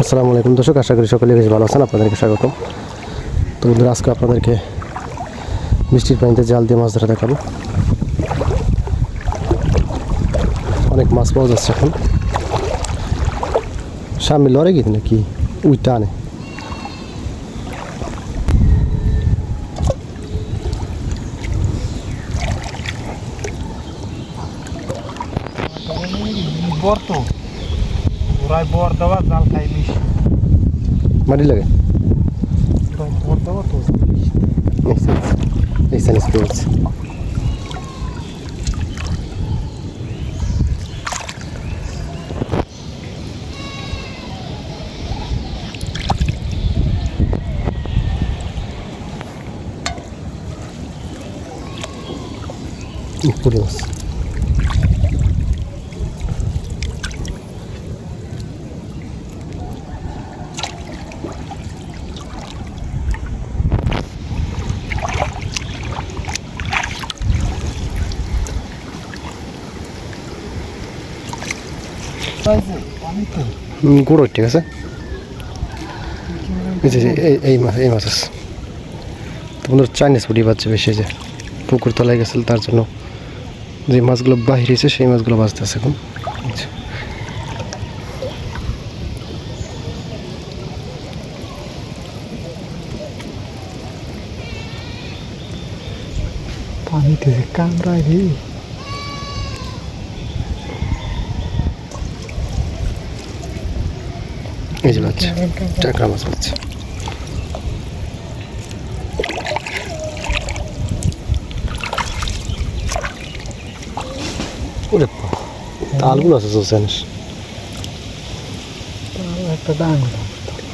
আসসালামু আলাইকুম দর্শক, আশা করি সকলে বেশ ভালো আছেন, আপনাদেরকে স্বাগতম। তো বন্ধুরা, আজকে আপনাদেরকে বৃষ্টির পানিতে জাল দিয়ে মাছ ধরা দেখাবো। অনেক মাছ পাওয়া যাচ্ছে এখন। সামনে লড়ে গেছে নাকি? উই টানে। বর પુરાય બોર દવા ચાલ થાય મિશ મરી લગે તો બોર દવા તો નેક્સ્ટ નેક્સ્ટ સ્પોર્ટ્સ Curioso. গুঁড়ো ঠিক আছে এই মাছ এই মাছ আছে তোমাদের চাইনিজ পুটি পাচ্ছে বেশি যে পুকুর তলায় গেছিল তার জন্য যে মাছগুলো বাহির হয়েছে সেই মাছগুলো বাঁচতেছে এখন পানিতে কামড়ায় রে এই যে বাচ্চা টাকরা মাছ বাচ্চা ওরে তালগুলো আছে তো জানিস? একটা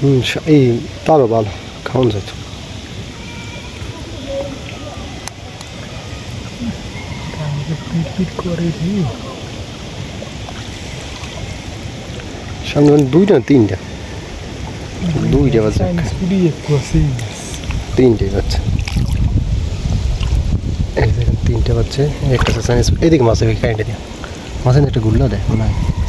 হুম এই তালও ভালো খাওয়ান রে সামনে মানে দুইটা তিনটা? দুইটা বাচ্চা তিনটে বাচ্চা তিনটে বাচ্চা একটা এদিকে এইদিকে মাছ হবে কাইন্ডে দিয়ে মাছের একটা গুল্লা দেয় মনে হয়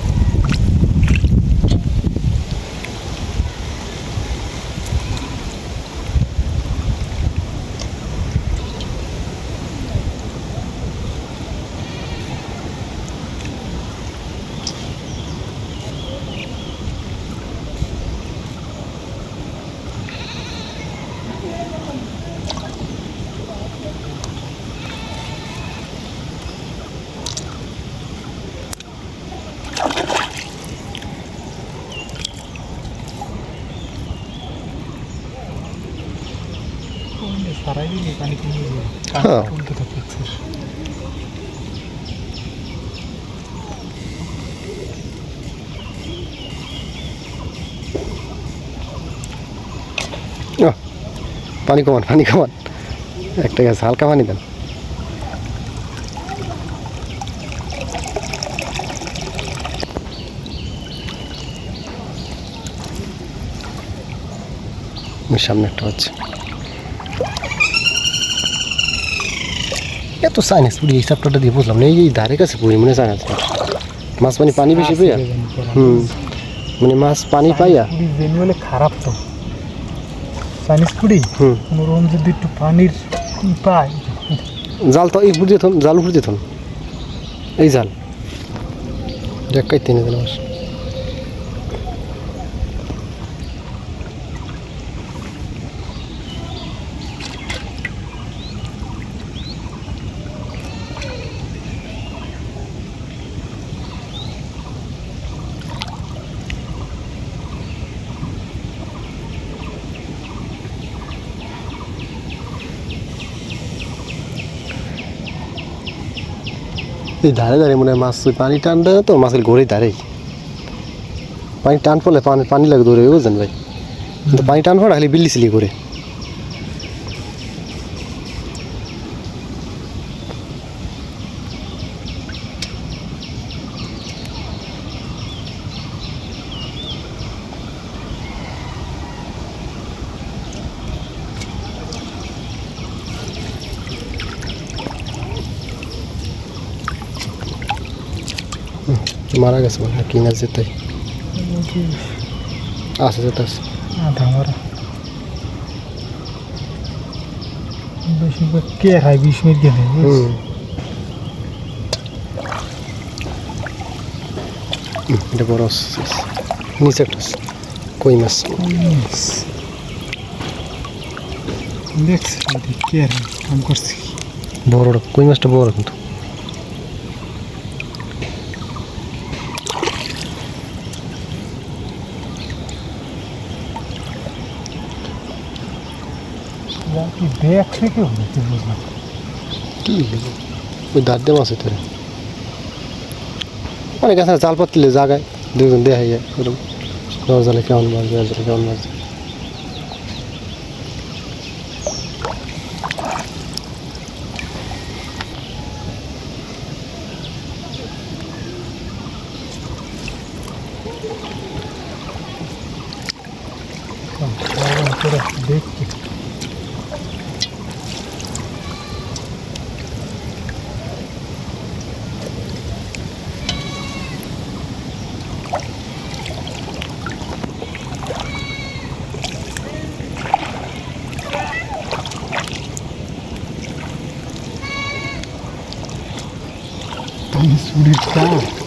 সারাই পানি কিনে। তুলতে থাকছে পানি কমান পানি কমান। একটা গাছ হালকা পানি দেন। সামনে একটা হচ্ছে এত সাইন্স পুরি এই সাপটাটা দিয়ে বুঝলাম না এই ধারে কাছে পুরি মনে সাইন্স মাছ পানি পানি বেশি পাইয়া? হুম মানে মাছ পানি পাইয়া? পুরি জেনুয়ালি খারাপ তো। চাইনিজ পুরি? হুম। মোরম যদি একটু পানির পায়। জাল তো এই দিয়ে জাল উপর এই জাল। দেখাই তিনে দিলাম ধারে ধারে মনে হয় মাছ পানি টান দেয় তো মাছের ঘরে ধারেই পানি টান পড়লে পানি পানি লাগে ধরে বুঝলেন ভাই? পানি টান পড়া খালি বিল্লি সিলি করে। মারা গেছে মনে কি মাছ যেতে আছে যেতে আছে কে খায়? মিনিট এটা বড় নিচে একটা কই মাছ? দেখছি কে কাম করছি বড়টা কই মাছটা বড় কিন্তু? কি দেখছে কেউ নাকি বুঝলাম কি ওই দাঁত দিয়ে মাছ হইতে অনেক আছে না, জাল পাতলে জাগায় দুজন দেখা যায় ওরকম নর জালে কেমন মাছ যায় জালে কেমন মাছ যায়। করে দেখছি সুরির